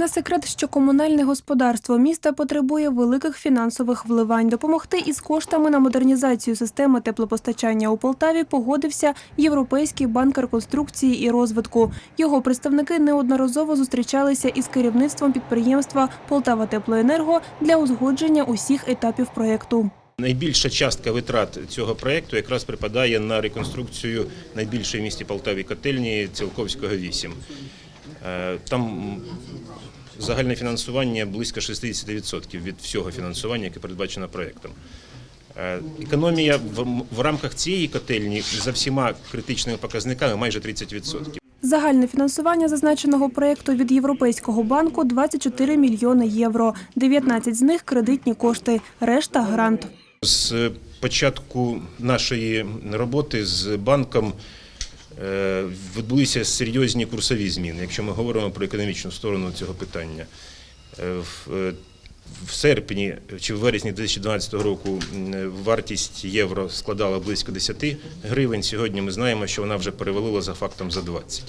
На секрет, що комунальне господарство міста потребує великих фінансових вливань. Допомогти із коштами на модернізацію системи теплопостачання у Полтаві погодився Європейський банк реконструкції і розвитку. Його представники неодноразово зустрічалися із керівництвом підприємства Полтава Теплоенерго для узгодження усіх етапів проєкту. Найбільша частка витрат цього проєкту якраз припадає на реконструкцію найбільшої в місті Полтаві котельні Цілковського 8. Е, Там загальне фінансування близько 60% від всього фінансування, яке передбачено проєктом. Е, Економія в- рамках цієї котельні за всіма критичними показниками майже 30%. Загальне фінансування зазначеного проєкту від Європейського банку – 24 мільйони євро. 19 з них – кредитні кошти, решта – грант. З початку нашої роботи з банком відбулися серйозні курсові зміни, якщо ми говоримо про економічну сторону цього питання. Е, в- е, серпні чи в вересні 2012 року вартість євро складала близько 10 гривень. Сьогодні ми знаємо, що вона вже перевалила за фактом за 20.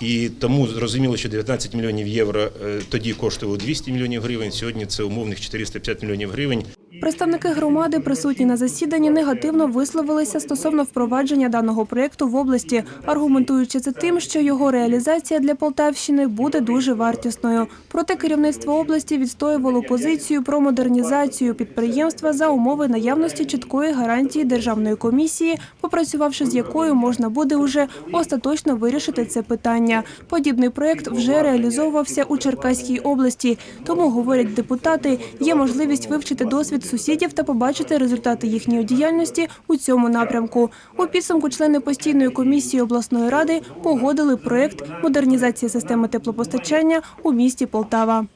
І тому зрозуміло, що 19 мільйонів євро е, тоді коштувало 200 мільйонів гривень, сьогодні це умовних 450 мільйонів гривень. Представники громади, присутні на засіданні, негативно висловилися стосовно впровадження даного проєкту в області, аргументуючи це тим, що його реалізація для Полтавщини буде дуже вартісною. Проте керівництво області відстоювало позицію про модернізацію підприємства за умови наявності чіткої гарантії державної комісії, попрацювавши з якою можна буде уже остаточно вирішити це питання. Подібний проєкт вже реалізовувався у Черкаській області. Тому, говорять депутати, є можливість вивчити досвід сусідів та побачити результати їхньої діяльності у цьому напрямку. У підсумку члени постійної комісії обласної ради погодили проєкт модернізації системи теплопостачання у місті Полтава.